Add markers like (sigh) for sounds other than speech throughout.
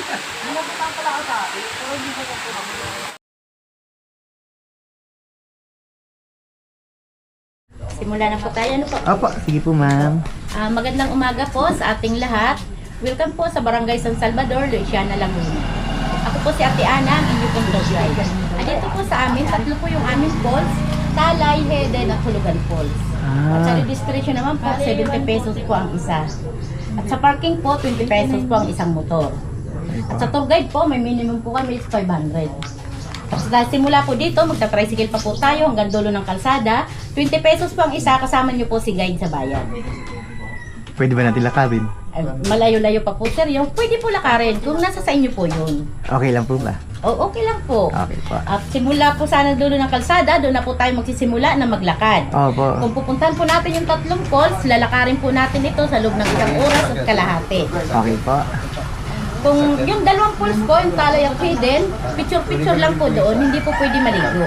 bahay. Simula na po tayo. Ano po? Opo, sige po ma'am. Ah, magandang umaga po sa ating lahat. Welcome po sa Barangay San Salvador, Luisiana, Laguna. Ako po si Ate Ana, ang inyong pong guide. At dito po sa amin, tatlo po yung aming falls, Talay, Heden at Hulugan Falls. At sa Ah, registration naman po, 70 pesos po ang isa. At sa parking po, 20 pesos po ang isang motor. At sa tour guide po, may minimum po kami is 500. Tapos dahil simula po dito, magta-tricycle pa po tayo hanggang dulo ng kalsada. 20 pesos po ang isa, kasama niyo po si guide sa bayan. pwede ba natin lakabin? Ay, malayo-layo pa po sir, yung pwede po lakarin kung nasa sa inyo po yun. Okay lang po ba? O, okay lang po. Okay po. At simula po sana dulo ng kalsada, doon na po tayo magsisimula na maglakad. Opo. Kung pupuntahan po natin yung tatlong falls, lalakarin po natin ito sa loob ng isang oras at kalahati. Okay po. Kung yung dalawang falls po, yung talay at hidden, picture-picture lang po doon, hindi po pwede maligo.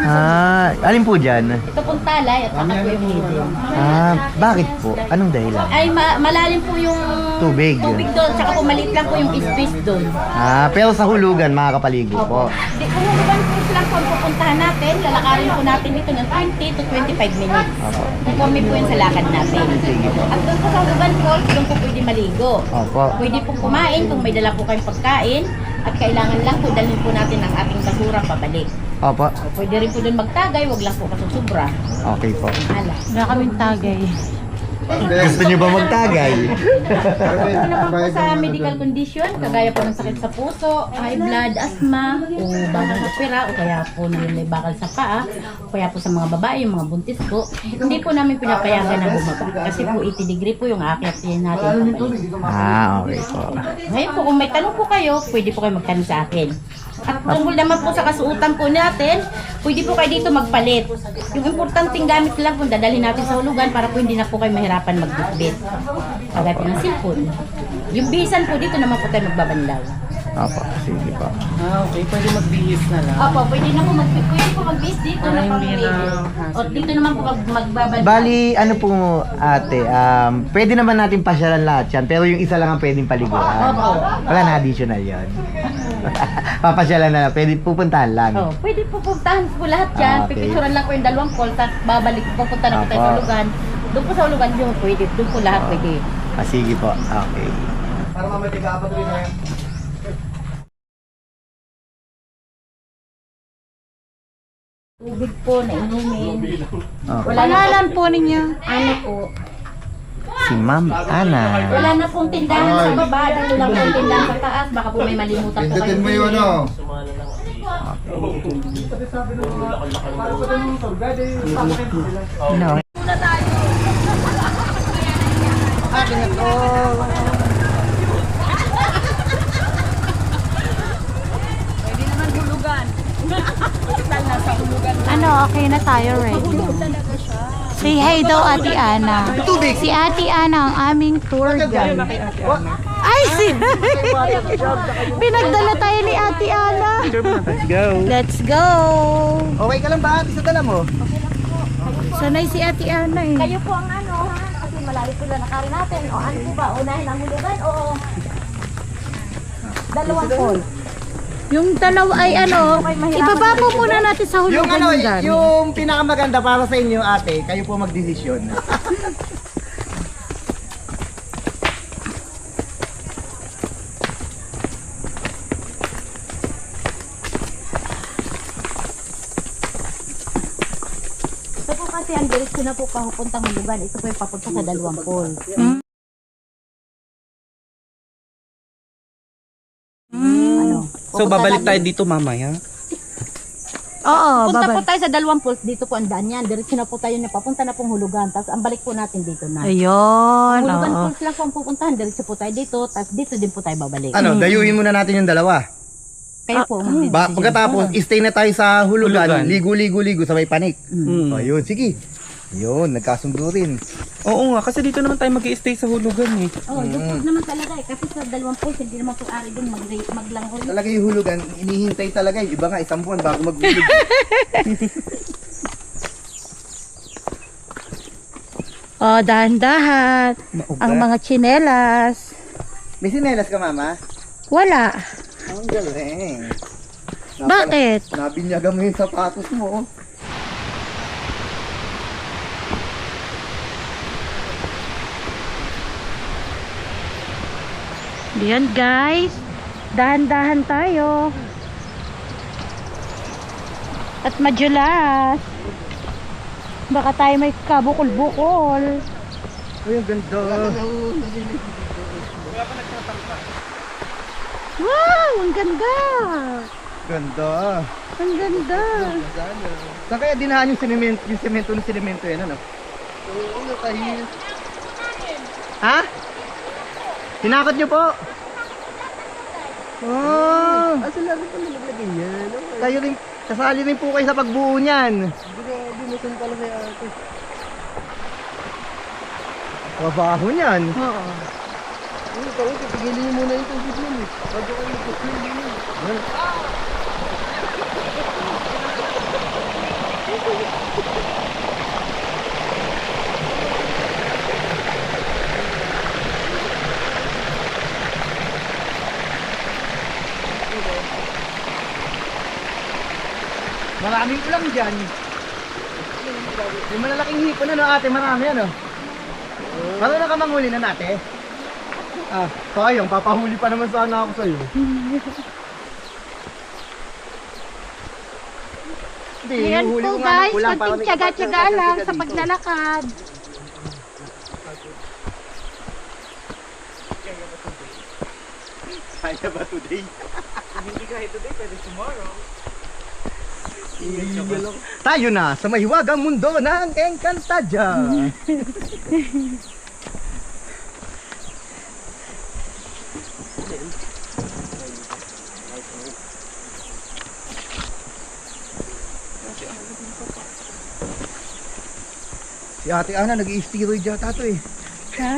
Ah, alin po dyan? Ito pong talay at saka po yung hidden. Ah, bakit po? Anong dahilan? Ay, ma- malalim po yung Tubig. tubig doon, tsaka po maliit lang po yung space doon. Ah, pero sa hulugan, makakapaligo po. Di, kung hulugan po lang po ang pupuntahan natin, lalakarin po natin ito ng 20 to 25 minutes. Opo. Conforme po yun sa lakad natin. Sige po. At doon po sa hulugan falls, doon po pwede maligo. Opo. Pwede po kumain kung may dala po kayong pagkain at kailangan lang po dalhin po natin ang ating basura pabalik. Opo. O, pwede rin po doon magtagay, wag lang po kasusubra. Okay po. Ala. Wala kaming tagay. Gusto niyo ba magtagay? Ito naman po sa medical condition, kagaya po ng sakit sa puso, high blood, asthma, o bagong opera, o kaya po may bakal sa paa, o kaya po sa mga babae, yung mga buntis po, hindi po namin pinapayagan na bumaba. Kasi po 80 degree po yung aakyat din natin. Ah, okay po. Ngayon po, kung may tanong po kayo, pwede po kayo magtanong sa akin. At tungkol naman po sa kasuotan po natin, pwede po kayo dito magpalit. Yung importanteng gamit lang po, dadalhin natin sa hulugan para po hindi na po kayo mahirapan magbitbit. Kagaya po ng cellphone. Yung bisan po dito naman po tayo magbabanlaw. Opo, sige po. Ah, okay. Pwede magbihis na lang. Opo, pwede na po mag pwede po magbis dito na Ay, pang hindi na hassle. O dito naman po mag magbabanlaw. Bali, ano po ate, um, pwede naman natin pasyalan lahat yan, pero yung isa lang ang pwedeng paliguan. Wala na additional yan. (laughs) Papasyalan na lang, pwede pupuntahan lang. Oh, pwede po puntahan po lahat yan. Ah, okay. Lang po yung dalawang call, tapos babalik po punta na po tayo sa Opo. hulugan. Doon po sa hulugan yung pwede. Doon po lahat pwede. Ah, sige po. Okay. Tubig po na inumin. okay. Wala na Pangalan po ninyo? ano po. Si Ma'am Ana. Wala na pong tindahan sa baba. Dito lang po tindahan sa taas. Baka po may malimutan po kayo. Pindutin mo yung ano. No. Ano, okay na tayo, ready na. Say hi daw, Ate Ana. Si Ate Ana ang aming tour guide. Ay, si... (laughs) Pinagdala tayo ni Ate Ana. Let's go. Let's go. Okay ka lang ba? Isa dala mo. Sanay si Ate Ana eh. Kayo po ang ano, ha? Kasi malayo sila nakarin natin. O ano po ba? Unahin ang hulugan o dalawang call? Yung dalawa ay ano, ibaba po muna natin sa hulugan Yung ano, yung gamit. yung pinakamaganda para sa inyo ate, kayo po magdesisyon. Ito po kasi ang direksyon na po papuntang hulugan. Ito po yung papunta sa dalawang call. Ano? So, babalik tayo dito mamaya. Oo, Punta po babalik. tayo sa dalawang pulse. Dito po ang daan yan. Diretso na po tayo na papunta na pong hulugan. Tapos ang balik po natin dito na. Ayun, hulugan oo. pulse lang po ang pupuntahan. Diretso po tayo dito. Tapos dito din po tayo babalik. Ano, dayuhin muna natin yung dalawa. Kayo po. ang Ba, magdidesisyon. pagkatapos, stay na tayo sa hulugan, Hulugan. ligo-ligo-ligo sa may panik. Mm. O, yun, sige. Yun, nagkasundo rin. Oo nga, kasi dito naman tayo mag stay sa hulugan eh. Oh, yung naman talaga eh. Kasi sa dalawang pulse, hindi naman po ari din mag maglangoy. Talaga yung hulugan, inihintay talaga. Yung iba nga, isang buwan bago maghulog. (laughs) Oh, dahan-dahan. Ang mga chinelas. May sinelas ka, mama? Wala. Ang galing. Bakit? Nabinyagan mo yung sapatos mo. Oh. Yan guys. Dahan-dahan tayo. At madulas. Baka tayo may kabukol-bukol. Ay, ang ganda. Wow! Ang ganda! Ganda. Ang ganda! Saan kaya dinahan yung sinemento, yung semento ng sinemento yan, ano? Oo, kahil. Ha? Tinakot niyo po? Oh. Ah, sila rin pala naglagay yan. Kayo rin, kasali rin po kayo sa pagbuo niyan. Bumusan pala kay ate. Trabaho niyan. Oo. Ano, parang titigilin niyo muna yung tubig niyan eh. Bago kayo Maraming ulam dyan. Yung malalaking hipon ano ate, marami ano. Marunong ka manghuli na nate? Ah, sayang, papahuli pa naman sana ako sa'yo. Hindi, Ayan hinuhuli po ko nga ng guys, ulam para konting may tiyaga-tiyaga kapatid lang ka sa dito. paglalakad. Kaya ba today? Hindi kaya (laughs) today, pwede tomorrow. Tayo na sa mahiwagang mundo ng Encantadia. Si Ate Ana nag-i-steroid yata to eh. Ha?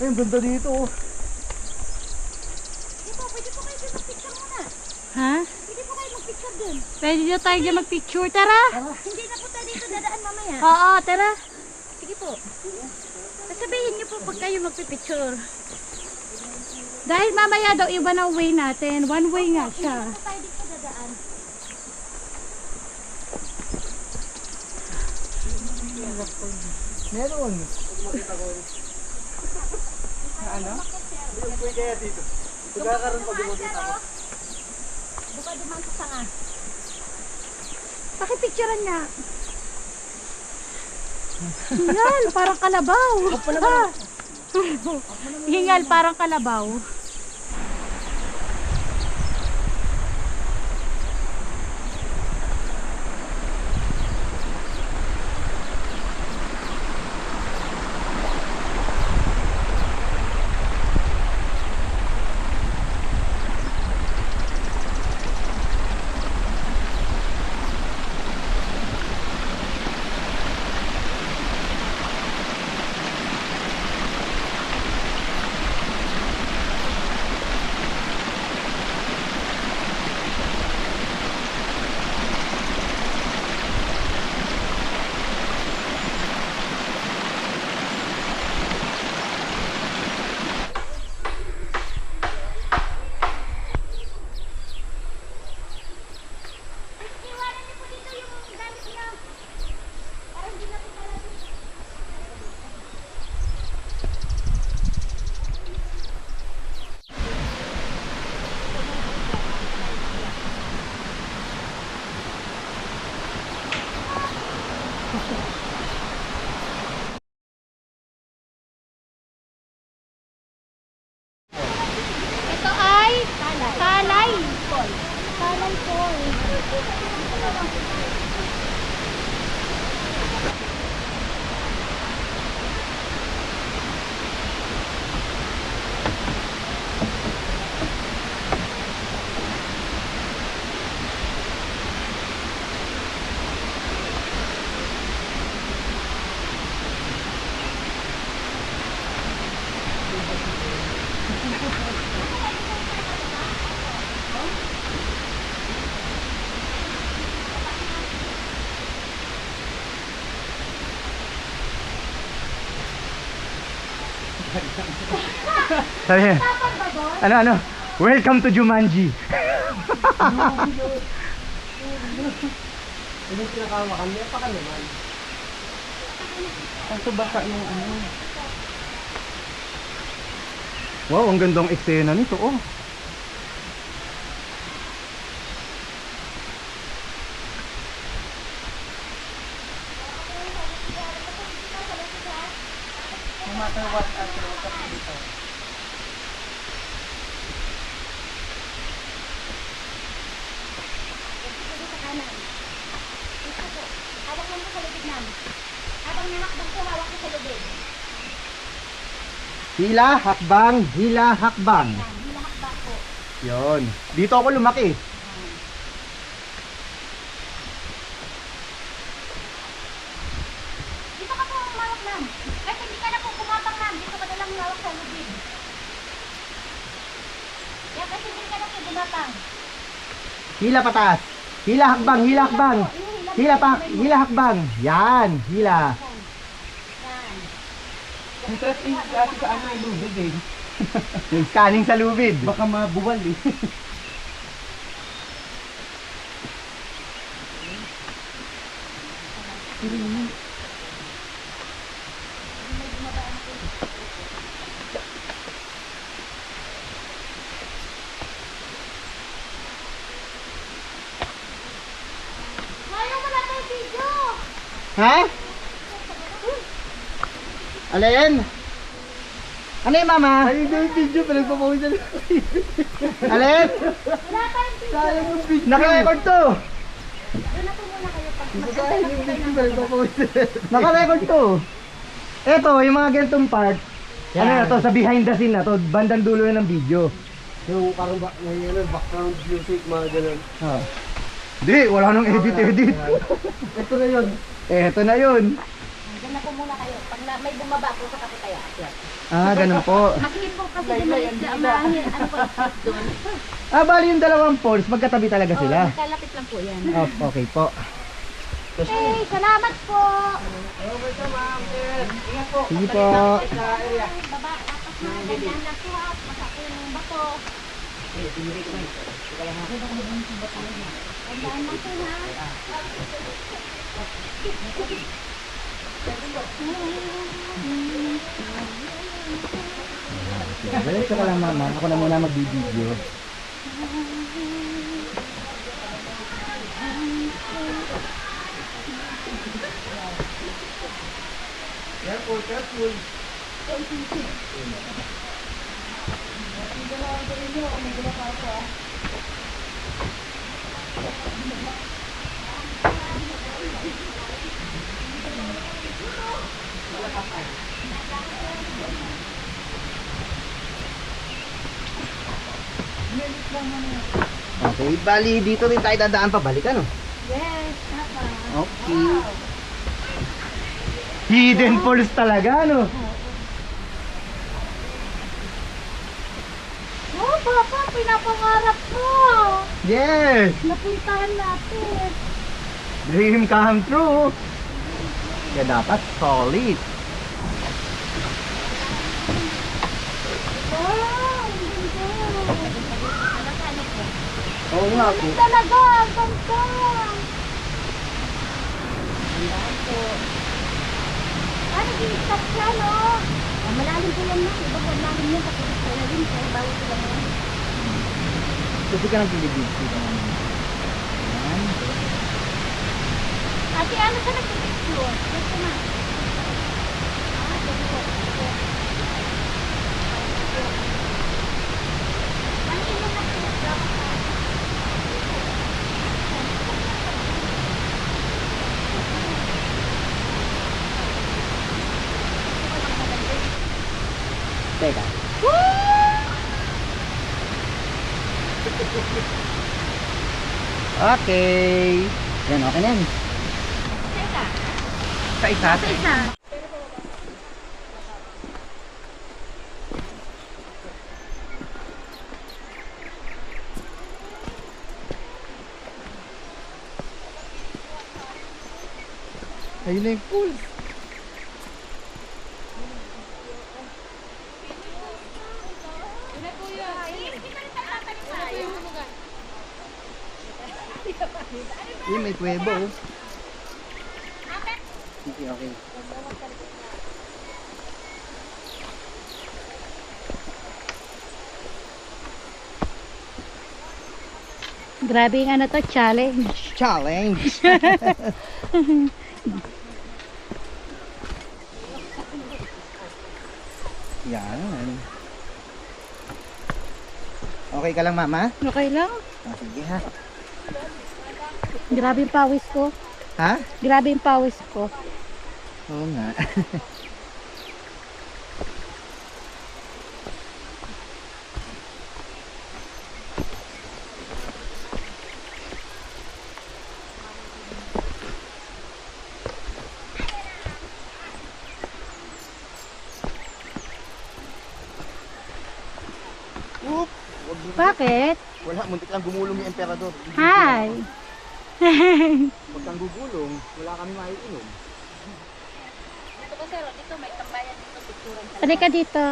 Ay, ang ganda dito oh. Ha? Pwede na tayo dyan mag-picture. Tara! Hindi na po tayo dito dadaan mamaya. Oo, tara. Sige po. Sasabihin niyo po pag kayo magpipicture. Dahil mamaya daw iba na way natin. One way nga siya. Tayo dito dadaan. Meron. Buka duman sa sanga. Pakipicturean niya. Hingal, parang kalabaw. Ha? Hingal, parang kalabaw. Sabi niya, ano, ano? Welcome to Jumanji. Kaso baka yung ano. Wow, ang gandang eksena nito, oh. Hawak lang po sa lubid namin. Habang nanakbang po, hawak ko sa lubid. Hila, hakbang, hila, hakbang. Po. Yon. Dito ako lumaki. Dito ka po humawak lang. Kahit hindi ka na po kumapang lang, dito ka na lang humawak sa lubid. Yan, kasi hindi ka na po gumapang. Hila pataas. Hila, hakbang, hila, hakbang. Hila pa, hila, hakbang. Yan, hila. (laughs) Ang trust is kasi sa ano yung lubid eh. Yung scanning sa lubid. Baka mabuwal eh. Wala tayong video. Alin? Ano yung mama? Ay, yung video, pinagpapawin na Alin? Wala tayong video. Naka-record to. Doon na po muna kayo pag Naka-record to. Eto, yung mga ganitong part, ano na to, sa behind the scene na to, bandang dulo na ng video. Yung parang ba, may ano, background music, mga ganun. Ha. Di, wala nang edit-edit. Ito na yun. Eto na yun. Doon na po muna kayo. Na, may bumaba po sa. Yan. Ah, ganun po. Masikip po kasi doon na mahangin. Ano po yung doon? Ah, bali yung dalawang poles, magkatabi talaga sila. Oh, kalapit lang po yan. Oh, okay po. Hey, salamat po. Sige po. Baba, tapos na ganyan lang po ha. Masako yung bato. Tandaan lang po ha. Diretso ka lang mama, ako na muna magbibideo. Okay, bali dito rin tayo dadaan pabalik ano? Yes, tama. Okay. Hidden falls talaga ano? Oh, Papa, pinapangarap mo. Yes! Napuntahan natin. Dream come true! Kaya dapat solid. Ganda. Oo nga po. Talaga, ang ganda. Ano, gistas siya, no? Ah, malalim po yan, no? Iba po malalim yan, kasi malalim po, po lang yan. Kasi ka ng pilibig. Ate, ano sa nag-picture? Teka. Okay. Yan, okay na yan. Sa isa? Sa isa. Ayun na yung pool. Ayun, may kuwebo. Oh. Okay, okay. Grabe yung ano to, challenge. Challenge! (laughs) Yan. Okay ka lang, mama? Okay lang. Ah, sige ha. Grabe yung pawis ko. Ha? Grabe yung pawis ko. Oo nga. Oop! Wag mo- Bakit? Wala, muntik lang gumulong yung emperador. Hi! (laughs) Huwag kang gugulong, wala kami maiinom. Halika dito.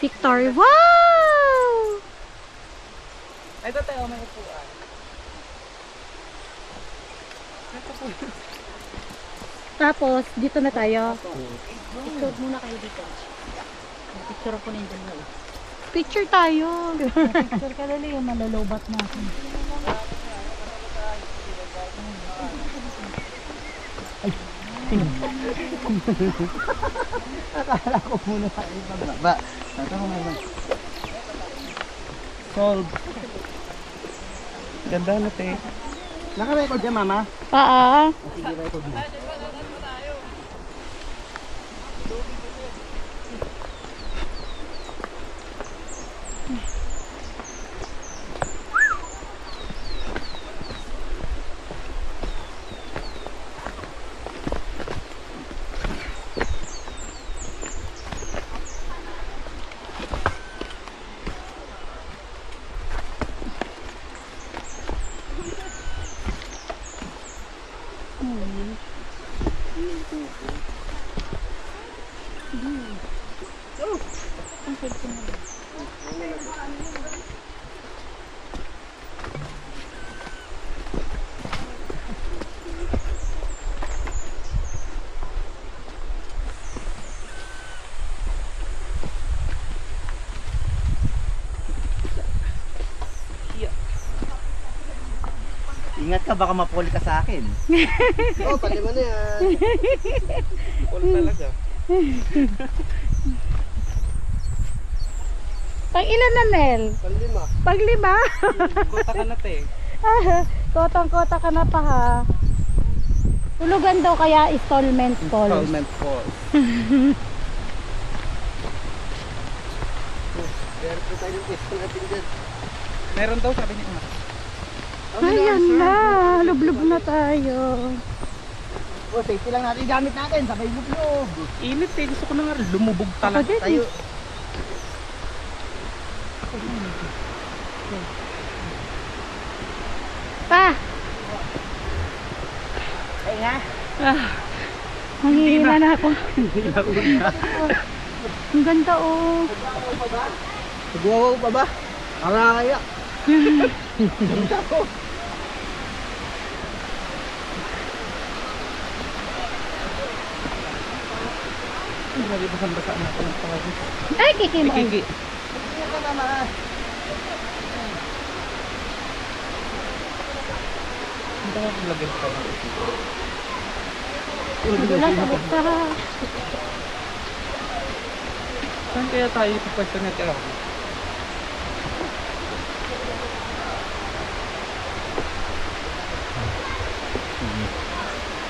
Victory. Wow! Ay, ito tayo, may upuan. Tapos, dito na tayo. Picture muna kayo dito. Picture ako na yung dalawa. Picture tayo. (laughs) Picture ka dali yung malalobat natin. Akala ko muna tayo pagbaba. Ito ko muna. Solve. Ganda na, te. Naka-record yan, mama? Oo. Sige, record mo. Ingat ka, baka mapuli ka sa akin. (laughs) Oh, palima na yan. Talaga. (laughs) Pag ilan na, Nel? Palima. Pag lima? (laughs) Kota ka na, te. Kotang-kota ka na pa ha. Tulugan daw kaya installment call. Installment call. Meron po tayo ng pwesto natin dyan. Meron daw, sabi niya. Ayan na, lublub na tayo. Oh, safety lang natin gamit natin. Sabay lublog. Init, eh. Gusto ko na nga lumubog talaga. Tayo. Pa, Ay nga. manghihina na ako. Ang ganda oh. Nagwawaw pa ba? Araya. Ganda ko. Grabe, basang-basa na ako ng pawis. Ay, kikim. Kiki. Tingnan ka naman. Hindi ako lagyan pa ng Wala sa bukta. Saan kaya tayo pupwesto na kaya?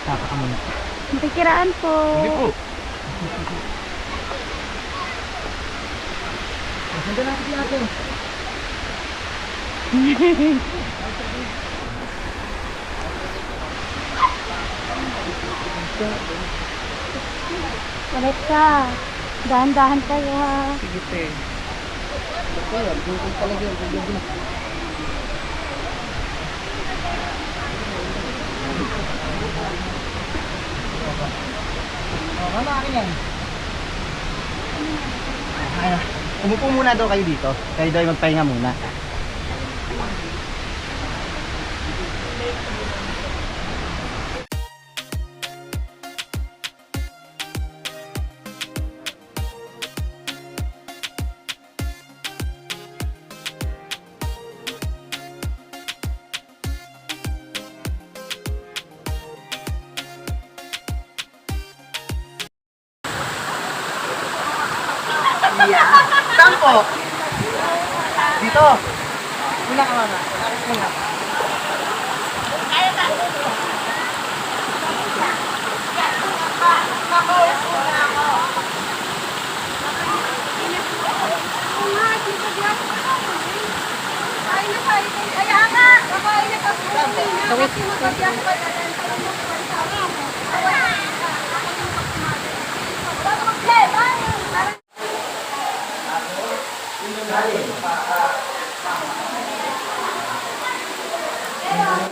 Tapa ka muna. Makikiraan po. Hindi po. Ganda natin natin. Ulit ka. Dahan-dahan kayo ha. Sige, te. Kaya, bukod talaga. Oh, mama, akin yan. Ano? Umupo muna daw kayo dito. Kayo daw ay magpahinga muna. Yeah. (laughs) Saan po? Dito. Muna ka mama. Alis muna. Kaya nga, kakain na kasi mo. Kasi mo sale.